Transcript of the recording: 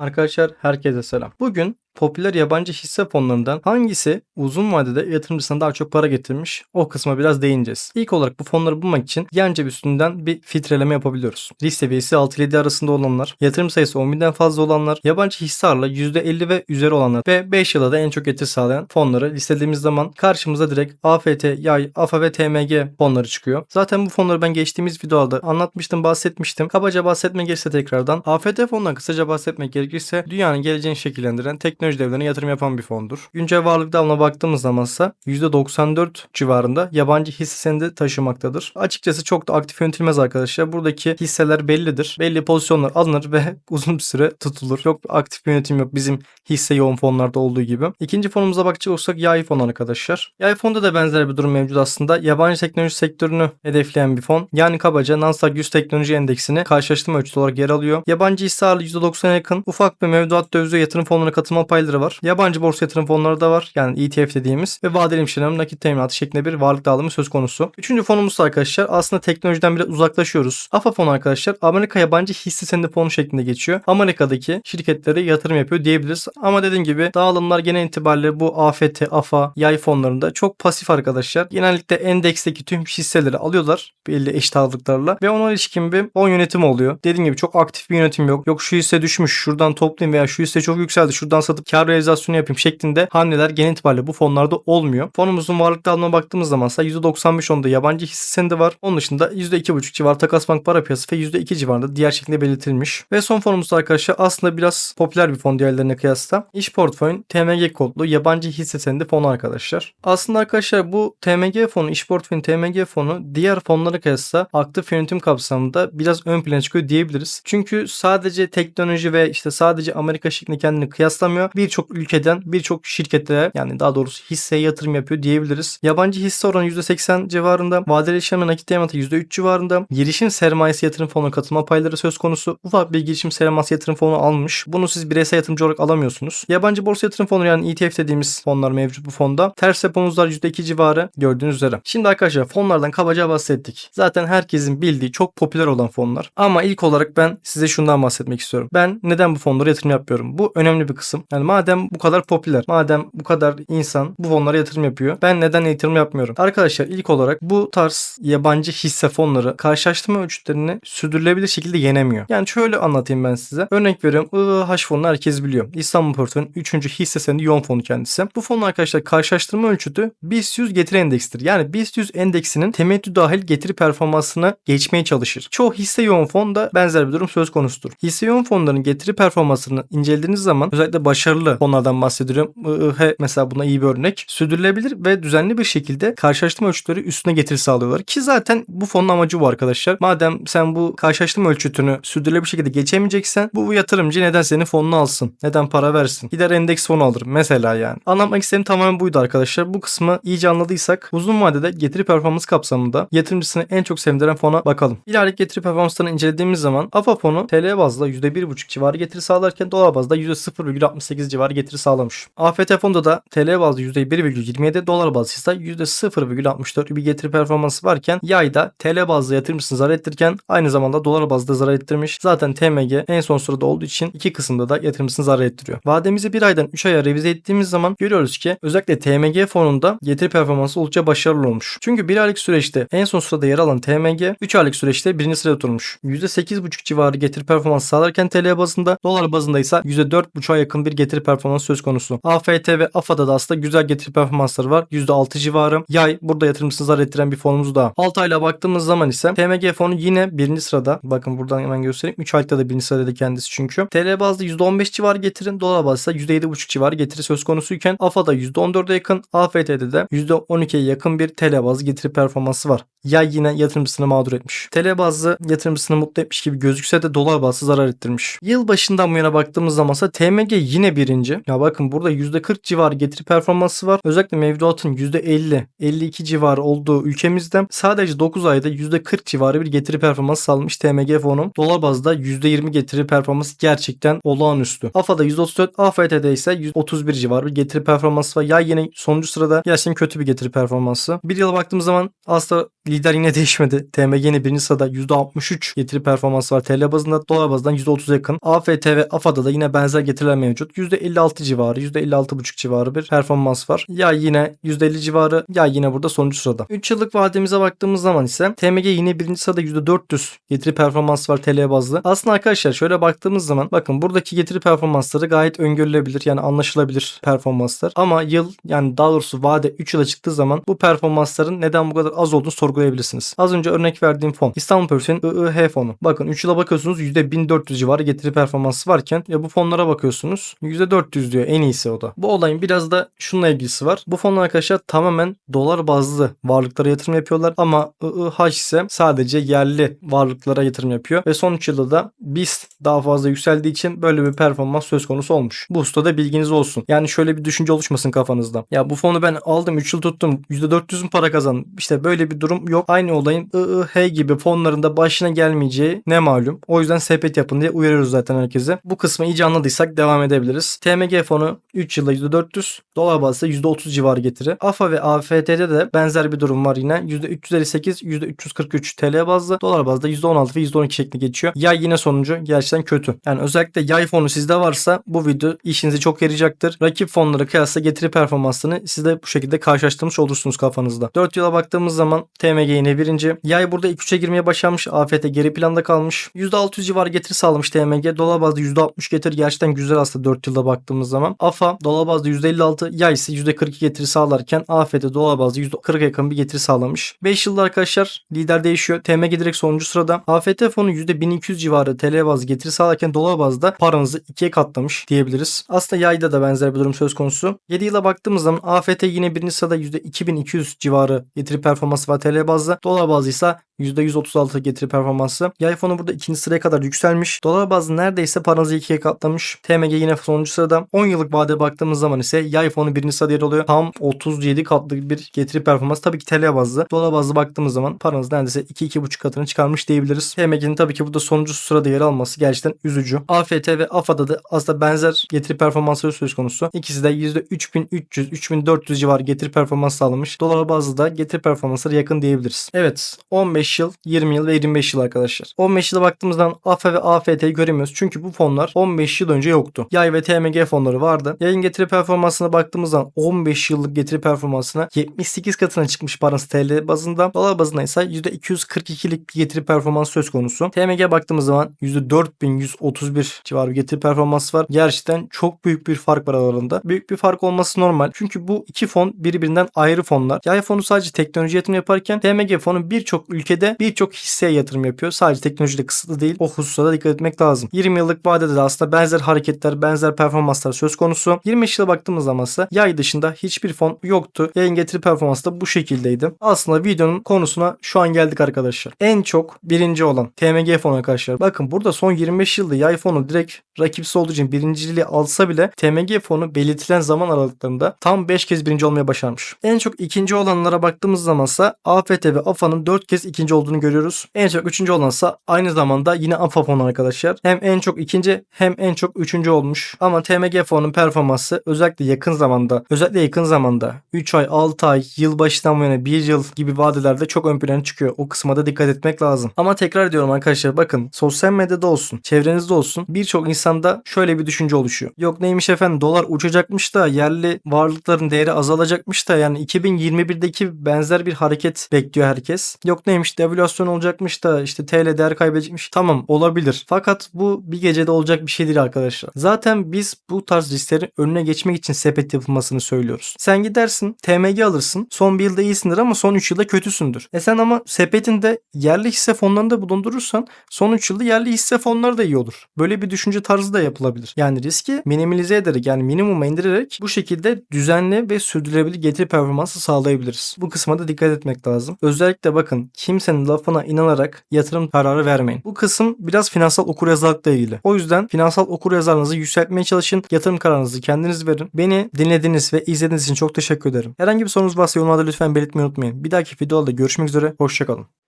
Arkadaşlar herkese selam. Bugün popüler yabancı hisse fonlarından hangisi uzun vadede yatırımcısına daha çok para getirmiş o kısma biraz değineceğiz. İlk olarak bu fonları bulmak için Yancep üstünden bir filtreleme yapabiliyoruz. Risk seviyesi 6 ile 7 arasında olanlar, yatırım sayısı 10.000'den fazla olanlar, yabancı hisse ağırlığı %50 ve üzeri olanlar ve 5 yılda da en çok getiri sağlayan fonları listelediğimiz zaman karşımıza direkt AFT, Yay, AFA ve TMG fonları çıkıyor. Zaten bu fonları ben geçtiğimiz videoda anlatmıştım, bahsetmiştim. Kabaca bahsetmek gerekirse tekrardan AFT fonundan kısaca bahsetmek gerekirse dünyanın geleceğini şekillendiren teknoloji devlerine yatırım yapan bir fondur. Güncel varlık dalına baktığımız zamansa %94 civarında yabancı hisse senedi taşımaktadır. Açıkçası çok da aktif yönetilmez arkadaşlar. Buradaki hisseler bellidir. Belli pozisyonlar alınır ve uzun bir süre tutulur. Çok aktif bir yönetim yok bizim hisse yoğun fonlarda olduğu gibi. İkinci fonumuza bakacak olursak yay fon arkadaşlar. Yay fonda da benzer bir durum mevcut aslında. Yabancı teknoloji sektörünü hedefleyen bir fon. Yani kabaca Nasdaq 100 teknoloji endeksini karşılaştırma ölçütü olarak yer alıyor. Yabancı hisse ağırlığı %90'a yakın. Ufak bir mevduat döviz ve yatırım fonlarına katılma payları var. Yabancı borsa yatırım fonları da var. Yani ETF dediğimiz ve vadeli işlem nakit teminatı şeklinde bir varlık dağılımı söz konusu. Üçüncü fonumuz arkadaşlar aslında teknolojiden biraz uzaklaşıyoruz. AFA fonu arkadaşlar Amerika yabancı hisse senedi fonu şeklinde geçiyor. Amerika'daki şirketlere yatırım yapıyor diyebiliriz. Ama dediğim gibi dağılımlar genel itibariyle bu AFT, AFA, yay fonlarında çok pasif arkadaşlar. Genellikle endeksteki tüm hisseleri alıyorlar belli eşit ağırlıklarla ve ona ilişkin bir fon yönetimi oluyor. Dediğim gibi çok aktif bir yönetim yok. Yok şu hisse düşmüş şuradan toplayayım veya şu hisse çok yükseldi şuradan satıp kar realizasyonu yapayım şeklinde hamleler genel itibariyle bu fonlarda olmuyor. Fonumuzun varlık dağılımına baktığımız zaman ise %95 onda yabancı hisse senedi var. Onun dışında %2,5 civarı takas bank para piyasası ve %2 civarında diğer şekilde belirtilmiş. Ve son fonumuz arkadaşlar aslında biraz popüler bir fon diğerlerine kıyasla. İş portföyün TMG kodlu yabancı hisse senedi fonu arkadaşlar. Aslında arkadaşlar bu TMG fonu, iş portföyün TMG fonu diğer fonlara kıyasla aktif yönetim kapsamında biraz ön plana çıkıyor diyebiliriz. Çünkü sadece teknoloji ve işte sadece Amerika şeklinde kendini kıyaslamıyor. Birçok ülkeden birçok şirkete yani daha doğrusu hisseye yatırım yapıyor diyebiliriz. Yabancı hisse oranı %80 civarında. Vadeli işlem ve nakit teminatı %3 civarında. Girişim sermayesi yatırım fonuna katılma payları söz konusu. Ufak bir girişim sermayesi yatırım fonu almış. Bunu siz bireysel yatırımcı olarak alamıyorsunuz. Yabancı borsa yatırım fonu yani ETF dediğimiz fonlar mevcut bu fonda. Ters deponuzlar %2 civarı gördüğünüz üzere. Şimdi arkadaşlar fonlardan kabaca bahsettik. Zaten herkesin bildiği çok popüler olan fonlar. Ama ilk olarak ben size şundan bahsetmek istiyorum. Ben neden bu fonlara yatırım yapıyorum? Bu önemli bir kısım. Yani madem bu kadar popüler, madem bu kadar insan bu fonlara yatırım yapıyor. Ben neden yatırım yapmıyorum? Arkadaşlar ilk olarak bu tarz yabancı hisse fonları karşılaştırma ölçütlerini sürdürülebilir şekilde yenemiyor. Yani şöyle anlatayım ben size. Örnek veriyorum IH fonunu herkes biliyor. İstanbul Portföy'ün 3. hisse senedi yoğun fonu kendisi. Bu fonun arkadaşlar karşılaştırma ölçütü BIST 100 getiri endeksidir. Yani BIST 100 endeksinin temettü dahil getiri performansına geçmeye çalışır. Çoğu hisse yoğun fon da benzer bir durum söz konusudur. Hisse yoğun fonların getiri performansını incelediğiniz zaman özellikle başarılı fonlardan bahsediyorum. IIH mesela buna iyi bir örnek. Sürdürülebilir ve düzenli bir şekilde karşılaştırma ölçütleri üstüne getiri sağlıyorlar. Ki zaten bu fonun amacı bu arkadaşlar. Madem sen bu karşılaştırma ölçütünü sürdürülebilir şekilde geçemeyeceksen bu yatırımcı neden senin fonunu alsın? Neden para versin? Gider endeks fonu alır mesela yani. Anlatmak istediğim tamamen buydu arkadaşlar. Bu kısmı iyice anladıysak uzun vadede getiri performans kapsamında yatırımcısını en çok sevindiren fona bakalım. İleriki getiri performanslarını incelediğimiz zaman AFA fonu TL bazda %1,5 civarı getiri sağlarken dolar bazda %0,68 civarı getiri sağlamış. AFT fonda da TL bazda %1,27 dolar bazda ise %0,64 bir getiri performansı varken yayda TL bazda yatırımcısını zarar ettirirken aynı zamanda dolar bazda zarar ettirmiş. Zaten TMG en son sırada olduğu için iki kısımda da yatırımcısını zarar ettiriyor. Vademizi bir aydan 3 aya revize ettiğimiz zaman görüyoruz ki özellikle TMG fonunda getiri performansı oldukça başarılı olmuş. Çünkü bir aylık süreçte en son sırada yer alan TMG 3 aylık süreçte birinci sıraya oturmuş. %8,5 civarı getiri performansı sağlarken TL bazında dolar bazında ise %4,5'a yakın bir getiri performansı söz konusu. AFT ve AFA'da da aslında güzel getiri performansları var. %6 civarı. Yay burada yatırımcısını zarar ettiren bir fonumuz daha. 6 ayla baktığımız zaman ise TMG fonu yine birinci sırada. Bakın buradan hemen göstereyim. 3 aylıkta da birinci sırada kendisi çünkü. TL bazda %15 civarı getirin. Dolar bazda ise %7,5 civarı getiri söz konusuyken AFA'da %14'e yakın. AFT'de de %12'ye yakın bir TL bazlı getiri performansı var. Yay yine yatırımcısını mağdur etmiş. TL bazlı yatırımcısını mutlu etmiş gibi gözükse de dolar bazlı zarar ettirmiş. Yıl başından bu yana baktığımız zaman ise TMG yine birinci. Ya bakın burada %40 civarı getiri performansı var. Özellikle mevduatın %50, 52 civarı olduğu ülkemizde sadece 9 ayda %40 civarı bir getiri performansı sağlamış TMG fonu. Dolar bazda %20 getiri performansı gerçekten olağanüstü. AFA'da %34, AFT'de ise %31 civarı bir getiri performansı var. Ya yine sonuncu sırada gerçekten kötü bir getiri performansı. Bir yıla baktığımız zaman aslında lider yine değişmedi. TMG yine birinci sırada %63 getiri performansı var TL bazında. Dolar bazından %30 yakın. AFT ve AFA'da da yine benzer getiriler mevcut. %56 civarı, %56,5 civarı bir performans var. Ya yine %50 civarı ya yine burada sonuncu sırada. 3 yıllık vademize baktığımız zaman ise TMG yine birinci sırada %400 getiri performansı var TL bazlı. Aslında arkadaşlar şöyle baktığımız zaman bakın buradaki getiri performansları gayet öngörülebilir yani anlaşılabilir performanslar. Ama yıl yani daha doğrusu vade 3 yıla çıktığı zaman bu performansların neden bu kadar az olduğunu sorgulayabilirsiniz. Az önce örnek verdiğim fon İstanbul Pörsü'nün IIH fonu. Bakın 3 yıla bakıyorsunuz %1400 civarı getiri performansı varken ya bu fonlara bakıyorsunuz %400 diyor en iyisi o da. Bu olayın biraz da şununla ilgisi var. Bu fonlar arkadaşlar tamamen dolar bazlı varlıklara yatırım yapıyorlar ama IIH ise sadece yerli varlıklara yatırım yapıyor ve son 3 yılda da BIST daha fazla yükseldiği için böyle bir performans söz konusu olmuş. Bu usta da bilginiz olsun. Yani şöyle bir düşünce oluşmasın kafanızda. Ya bu fonu ben aldım 3 yıl tuttum %400 mü para kazandım. İşte böyle bir durum yok. Aynı olayın IIH gibi fonlarında başına gelmeyeceği ne malum. O yüzden sepet yapın diye uyarıyoruz zaten herkese. Bu kısmı iyice anladıysak devam edebiliriz. TMG fonu 3 yılda %400, dolar bazında %30 civarı getiri. AFA ve AFT'de de benzer bir durum var yine. %358, %343 TL bazlı, dolar bazda %16 ve %12 şeklinde geçiyor. Yay yine sonuncu gerçekten kötü. Yani özellikle yay fonu sizde varsa bu video işinize çok yarayacaktır. Rakip fonlara kıyasla getiri performansını siz de bu şekilde karşılaştırmış olursunuz kafanızda. 4 yıla baktığımız zaman TMG yine birinci. Yay burada ilk 3'e girmeye başlamış. AFT geri planda kalmış. %600 civarı getiri sağlamış TMG. Dolar bazda %60 getiri gerçekten güzel aslında 4 yılda baktığımız zaman. AFA dolar bazda %56, yay ise %42 getiri sağlarken AFT dolar bazda %40 yakın bir getiri sağlamış. 5 yılda arkadaşlar lider değişiyor. TMG direkt sonuncu sırada. AFT fonu %1200 civarı TL bazlı getiri sağlarken dolar bazda paranızı ikiye katlamış diyebiliriz. Aslında yayda da benzer bir durum söz konusu. 7 yıla baktığımız zaman AFT yine birinci sırada %2200 civarı getiri performansı var TL bazlı. Dolar bazlı ise %136 getiri performansı. Yay fonu burada ikinci sıraya kadar yükselmiş. Dolar bazlı neredeyse paranızı ikiye katlamış. TMG yine sonuncu sırada. 10 yıllık vade baktığımız zaman ise yay fonu birinci sırada yer alıyor. Tam 37 katlı bir getiri performansı. Tabii ki TL bazlı. Dolar bazlı baktığımız zaman paranız neredeyse 2-2,5 katını çıkarmış diyebiliriz. TMG'nin tabii ki burada sonuncu sırada yer alması gerçekten üzücü. AFT ve AFA'da da aslında benzer getiri performansları söz konusu. İkisi de %3300-3400 civarı getiri performans sağlamış. Dolar bazlı da getiri performansları yakın diyebiliriz. Evet 15 yıl, 20 yıl ve 25 yıl arkadaşlar. 15 yıla baktığımızda AFA ve AFT'yi göremiyoruz. Çünkü bu fonlar 15 yıl önce yoktu. Yay ve TMG fonları vardı. Yayın getiri performansına baktığımızda 15 yıllık getiri performansına 78 katına çıkmış parası TL bazında. Dolar bazında ise %242'lik bir getiri performans söz konusu. TMG baktığımız zaman %4131 civarı bir getiri performansı var. Gerçekten çok büyük bir fark var aralarında. Büyük bir fark olması normal. Çünkü bu iki fon birbirinden ayrı fonlar. Yay fonu sadece teknoloji yatırım yaparken TMG fonu birçok ülkede birçok hisseye yatırım yapıyor. Sadece teknolojide kısıtlı değil. O hususa da dikkat etmek lazım. 20 yıllık vadede de aslında benzer hareketler, benzer performanslar söz konusu. 25 yıla baktığımız zaman ise yay dışında hiçbir fon yoktu. Yayın getiri performansı da bu şekildeydi. Aslında videonun konusuna şu an geldik arkadaşlar. En çok birinci olan TMG fonu arkadaşlar. Bakın burada son 25 yılda yay fonu direkt rakipsi olduğu için birinciliği alsa bile TMG fonu belirtilen zaman aralıklarında tam 5 kez birinci olmaya başarmış. En çok ikinci olanlara baktığımız zamansa AFT ve AFA'nın 4 kez ikinci olduğunu görüyoruz. En çok üçüncü olansa aynı zamanda yine AFA fonu arkadaşlar. Hem en çok ikinci hem en çok üçüncü olmuş. Ama TMG fonun performansı özellikle yakın zamanda özellikle yakın zamanda 3 ay 6 ay yılbaşından bu yana 1 yıl gibi vadelerde çok ön plana çıkıyor. O kısma da dikkat etmek lazım. Ama tekrar ediyorum arkadaşlar bakın sosyal medyada olsun çevrenizde olsun birçok insanda şöyle bir düşünce oluşuyor. Yok neymiş efendim dolar uçacakmış da yerli varlıkların değeri azalacakmış da yani 2021'deki benzer bir hareket bekliyor herkes. Yok neymiş devalüasyon olacakmış da işte TL değer kaybedecekmiş. Tamam olabilir. Fakat bu bir gecede olacak bir şey değil arkadaşlar. Zaten biz bu tarz risklerin önüne geçmek için sepet yapılmasını söylüyoruz. Sen gidersin TMG alırsın. Son bir yılda iyisindir ama son 3 yılda kötüsündür. E sen ama sepetinde yerli hisse fonlarında bulundurursan son 3 yılda yerli hisse fonları da iyi olur. Böyle bir düşünce tarzı da yapılabilir. Yani riski minimalize ederek yani minimuma indirerek bu şekilde düzenli ve sürdürülebilir getiri performansı sağlayabiliriz. Bu kısma da dikkat etmek lazım. Özellikle bakın kimsenin lafına inanarak yatırım kararı vermeyin. Bu kısım biraz finansal okuryazarlıkla ilgili. O yüzden finansal okuryazarlığınızı yükseltmeye çalışın. Yatırım kararınızı kendiniz verin. Beni dinlediğiniz ve izlediğiniz için çok teşekkür ederim. Herhangi bir sorunuz varsa yorumlarda lütfen belirtmeyi unutmayın. Bir dahaki videoda görüşmek üzere. Hoşçakalın.